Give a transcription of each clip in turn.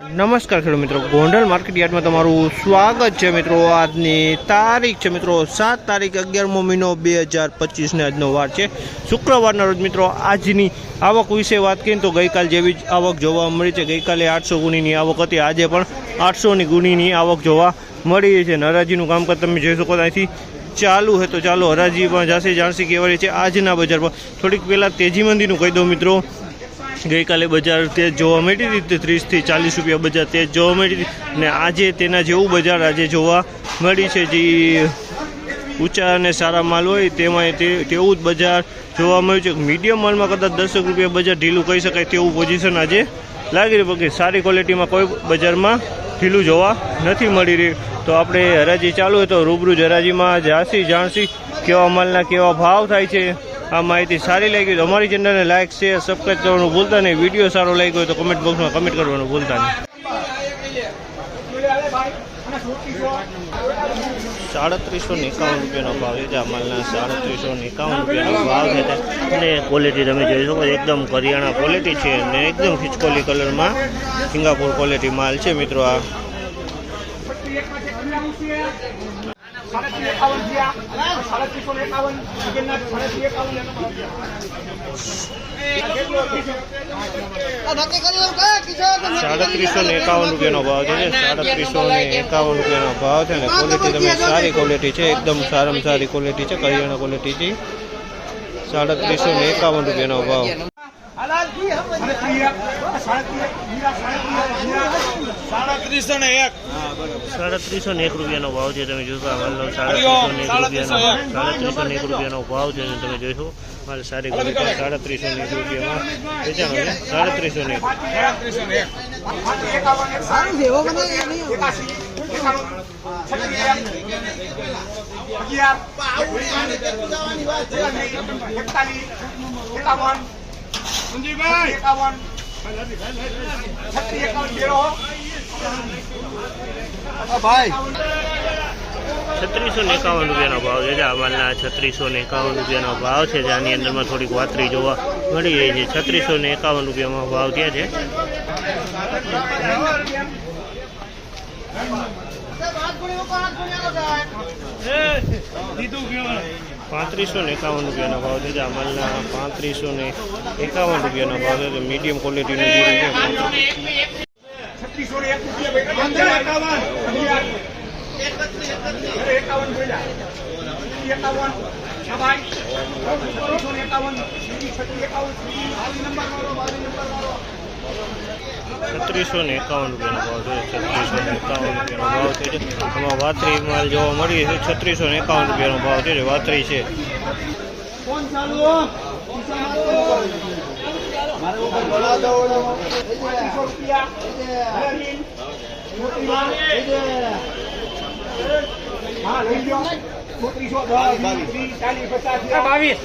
નમસ્કાર ખેડૂત મિત્રો. ગોંડલ માર્કેટ યાર્ડમાં તમારું સ્વાગત છે મિત્રો. આજની તારીખ છે મિત્રો, સાત તારીખ અગિયારમો મહિનો બે હજાર પચીસને આજનો વાર છે. શુક્રવારના રોજ મિત્રો, આજની આવક વિશે વાત કરીએ તો ગઈકાલ જેવી જ આવક જોવા મળી છે. ગઈકાલે આઠસો ગુણીની આવક હતી, આજે પણ આઠસોની ગુણીની આવક જોવા મળી છે. હરાજીનું કામકાજ તમે જોઈ શકો ત્યાંથી ચાલુ હોય તો ચાલો હરાજી પણ જાસી જાણસી કહેવાય છે. આજના બજારમાં થોડીક પહેલાં તેજી મંદીનું કહી દઉં મિત્રો. ગઈકાલે બજાર તેજ જોવા મળી હતી ત્રીસથી ચાલીસ રૂપિયા બજાર તેજ જોવા મળી અને આજે તેના જેવું બજાર આજે જોવા મળી છે. જે ઊંચા અને સારા માલ હોય તેમાં તેવું જ બજાર જોવા મળ્યું છે. મીડિયમ માલમાં કદાચ દસેક રૂપિયા બજાર ઢીલું કહી શકાય તેવું પોઝિશન આજે લાગી રહ્યું કે સારી ક્વોલિટીમાં કોઈ બજારમાં ઢીલું જોવા નથી મળી રહ્યું. તો આપણે હરાજી ચાલુ હોય તો રૂબરૂ જ હરાજીમાં જાસી જાણસી કેવા માલના કેવા ભાવ થાય છે. આ માહિતી સારી લાગી તો અમારી ચેનલને લાઇક શેર સબસ્ક્રાઈબ કરવાનું ભૂલતા નહીં. વીડિયો સારો લાગ્યો હોય તો કમેન્ટ બોક્સમાં કમેન્ટ કરવાનું ભૂલતા નહીં. સાડત્રીસો એકાવન રૂપિયાનો ભાવ છે. આ માલના સાડત્રીસો એકાવન રૂપિયાનો ભાવ છે અને ક્વોલિટી તમે જોઈ શકો એકદમ કરિયાણા ક્વોલિટી છે અને એકદમ ખિચકોલી કલરમાં સિંગાપુર ક્વોલિટી માલ છે મિત્રો આ. સાડત્રીસ એકાવન થયા. સાડત્રીસો ને એકાવન જગન્નાથ સાડત્રીસ એકાવન સાડત્રીસો ને એકાવન રૂપિયાનો ભાવ છે સાડત્રીસો ને એકાવન રૂપિયાનો ભાવ છે અને ક્વોલિટી તમે સારી ક્વોલિટી છે. એકદમ સારામાં સારી ક્વોલિટી છે કરિયાણા ક્વોલિટી છે. સાડત્રીસો ને એકાવન રૂપિયાનો ભાવ. સાડત્રીસો ને એક સાડત્રીસો ને એક રૂપિયાનો ભાવ છે તમે જોશો આ માલનો સાડત્રીસો ને એક રૂપિયાનો સાડત્રીસો ને એક રૂપિયાનો ભાવ છે તમે જોશો મારે સારી ક્વોલિટી સાડત્રીસો ને એક રૂપિયામાં વેચાણ છે સાડત્રીસો ને એક એકતાલીસ એકાવન સંજીવભાઈ એકાવન છત્રીસ એકાવન તેરો ભાઈ છત્રીસો ને એકાવન રૂપિયાનો ભાવ છે. આ માલના છત્રીસો ને એકાવન રૂપિયાનો ભાવ છે. જેની અંદરમાં થોડીક વાતરી જોવા મળી રહી છે. છત્રીસો ને એકાવન રૂપિયામાં ભાવ ત્યાં છે? પાંત્રીસો ને એકાવન રૂપિયાનો ભાવ છે. આ અમલના પાંત્રીસો ને એકાવન રૂપિયાનો ભાવ છે. મીડિયમ ક્વોલિટીનું જીરું છે. એકાવન એકાવન. છત્રીસો ને એકાવન રૂપિયાનો ભાવ છે છત્રીસો ને એકાવન રૂપિયાનો ભાવ છે આમાં વાતરી માલ જોવા મળી છે છત્રીસો ને એકાવન રૂપિયાનો ભાવ છે વાતરી છે. બાવીસ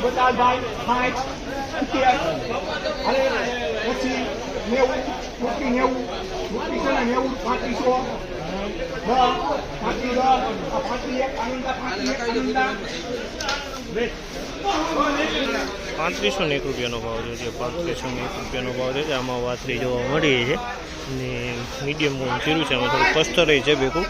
પચાસ ભાઈ અરે પછી ને એક રૂપિયાનો ભાવ છે, જે પાંત્રીસો ને એક રૂપિયાનો ભાવ છે આમાં વાતરી જોવા મળી છે. અને મીડિયમ ચીરું છે, આમાં થોડું કસ્તર છે ભેગું.